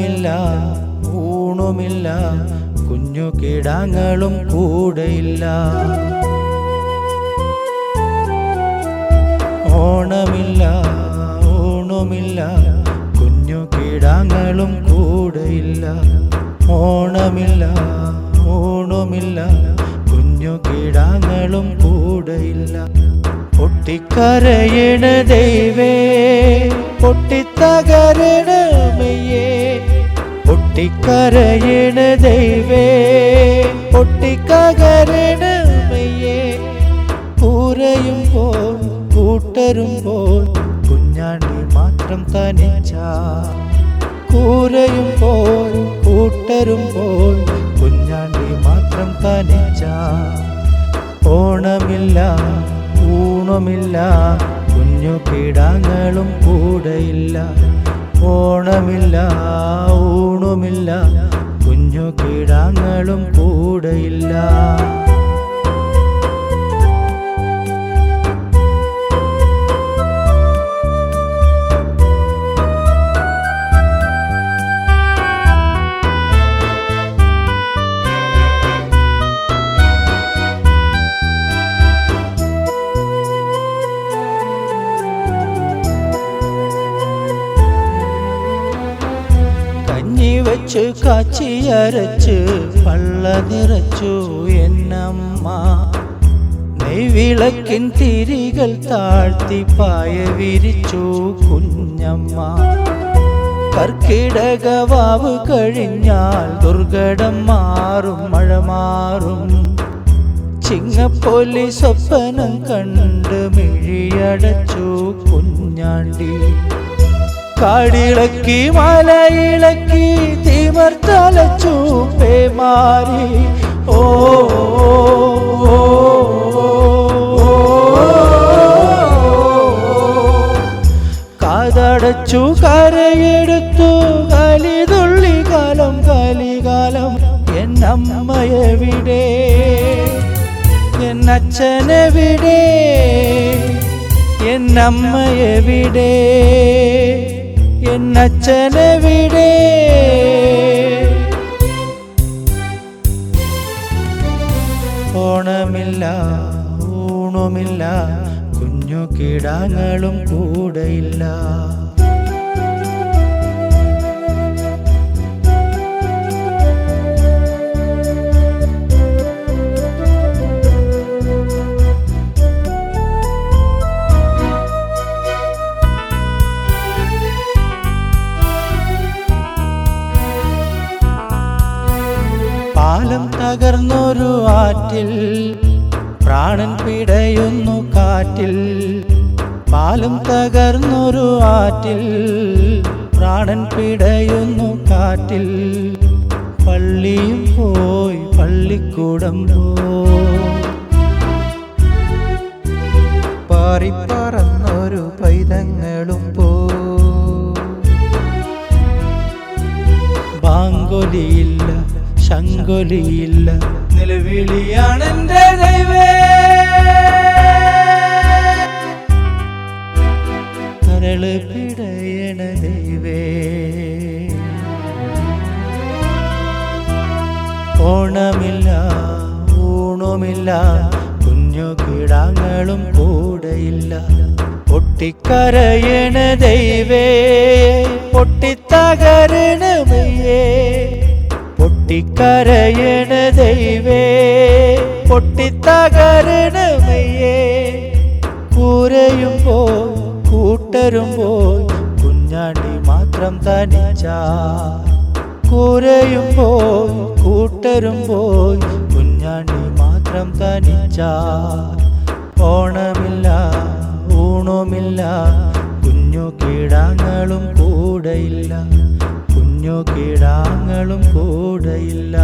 ഓണമില്ല ഊണുമില്ല. കുഞ്ഞു കിടാങ്ങളും കൂടെയില്ല. ഓണമില്ല ഊണുമില്ല. കുഞ്ഞു കിടാങ്ങളും കൂടെയില്ല. ഓണമില്ല ഊണുമില്ല. കുഞ്ഞു കിടാങ്ങളും കൂടെയില്ല. പൊട്ടിക്കരയണ ദൈവേ പൊട്ടിത്തകരണ പൊട്ടിക്കരയണ ദൈവേ പൊട്ടിക്കകരണ മെയ്യേ കൂരയുമ്പോൾ കൂട്ടരുമ്പോൾ കുഞ്ഞാണ്ടി മാത്രം തനിച്ച. കൂരയുമ്പോൾ കൂട്ടരുമ്പോൾ കുഞ്ഞാണ്ടി മാത്രം തനിച്ച. ഓണമില്ല ഊണമില്ല കുഞ്ഞു കിടാങ്ങളും കൂടെയില്ല. ഓണമില്ല ഊണുമില്ല കുഞ്ഞു കിടാങ്ങളും കൂടെയില്ല. കഞ്ഞി വെച്ച് കാച്ചിയരച്ച് പള്ള നിറച്ചു എന്നമ്മ. നെയ്വിളക്കിൻ തിരികൾ താഴ്ത്തി പായ വിരിച്ചു കുഞ്ഞമ്മ. കർക്കിടകവാവ് കഴിഞ്ഞാൽ ദുർഘടം മാറും മഴ മാറും. ചിങ്ങപ്പൊലി സ്വപ്നം കണ്ട് മിഴിയടച്ചു കുഞ്ഞാണ്ടി. കാടിളക്കി മലയിളക്കി തിമർത്തലച്ചു പേമാരി ഓ ഓ, കാതടച്ചു കരയെടുത്തു കലിതുള്ളി കാലം കലികാലം. എന്നമ്മയെവിടെ? എന്നച്ഛനെവിടെ? എന്നമ്മയെവിടെ? എന്നച്ഛനെവിടെ? ഓണമില്ല ഊണുമില്ല. കുഞ്ഞു കിടാങ്ങളും കൂടെയില്ല. പാലം തകർന്നൊരു ആറ്റിൽ പ്രാണൻ പിടയുന്നു കാറ്റിൽ പാലം തകർന്നൊരു ആറ്റിൽ. പ്രാണൻ പിടയുന്നു കാറ്റിൽ പള്ളിയും പോയി പള്ളിക്കൂടം പാറിപ്പറന്നൊരു പൈതങ്ങളും പോ. ബാങ്കൊലിയില്ല ശങ്കൊലിയില്ല. നിലവിളിയാണെന്റെ ദൈവേ. കരൾ പിടയണ ദൈവേ. ഓണമില്ല ഊണുമില്ല കുഞ്ഞു കിടാങ്ങളും കൂടെയില്ല. പൊട്ടിക്കരയണ ദൈവേ പൊട്ടിത്തകരണ മെയ്യേ പൊട്ടിക്കരയണ ദൈവേ പൊട്ടിത്തകരണമയേ കൂരയുമ്പോൾ കൂട്ടരുമ്പോൾ കുഞ്ഞാണ്ടി മാത്രം തനിച്ച. കൂരയുമ്പോൾ കൂട്ടരുമ്പോൾ കുഞ്ഞാണ്ടി മാത്രം തനിച്ച. ഓണമില്ല ഊണുമില്ല കുഞ്ഞു കീടാങ്ങളും കൂടെയില്ല കിടാങ്ങളും കൂടെയില്ല.